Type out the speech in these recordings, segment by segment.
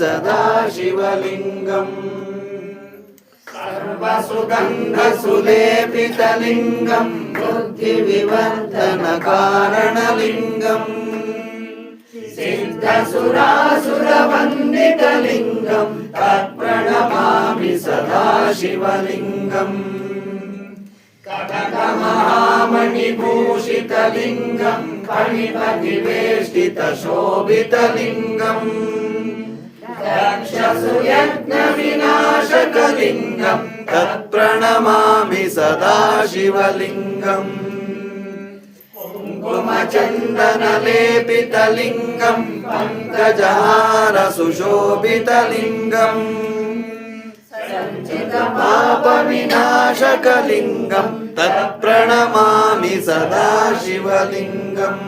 सदा शिवलिङ्गम् सर्वसुगन्धसुलेपितलिङ्गम् बुद्धिविवर्धनकारणलिङ्गम् सिद्धसुरासुरवन्दितलिङ्गम् तत्प्रणमामि सदा शिवलिङ्गम्। कटकमहामणिभूषितलिङ्गम् फणिपतिवेष्टितशोभितलिङ्गम्। दक्षसुयज्ञविनाशकलिङ्गम् तत्प्रणमामि सदा शिवलिङ्गम् कुङ्कुमचन्दनलेपितलिङ्गम् पङ्कजहारसुशोभितलिङ्गम् पापविनाशकलिङ्गम् तत्प्रणमामि सदा शिवलिङ्गम्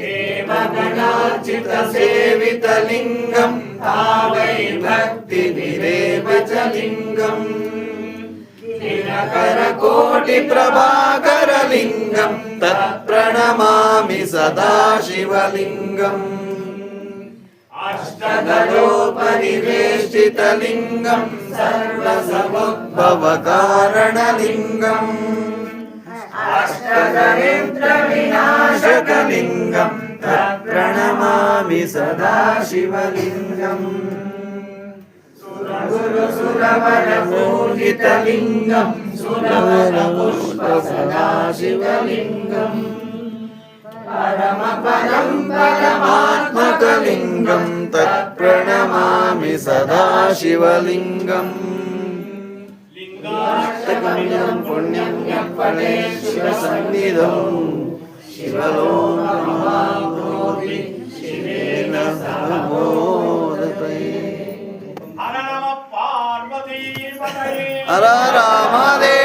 देवगणार्चितसेवितलिङ्गम् भावैर्भक्तिभिरेव च लिङ्गम् दिनकरकोटिप्रभाकरलिङ्गम् तत्प्रणमामि सदा शिवलिङ्गम् अष्टदलोपरिवेष्टितलिङ्गम् सर्वसमुद्भवकारणलिङ्गम् अष्टदरिद्रविनाशकलिङ्गम् तत्प्रणमामि सदा शिवलिङ्गम् सुरगुरुसुरवरमोहितलिङ्गम् సదాశివలింగం పరమ పరం పరమాత్మకలింగం తత్ప్రణమామి సదాశివలింగం లింగాష్టకమిదం పుణ్యం యప్పడే శివ సన్నిధం శివలోకమాభోతి আমাদের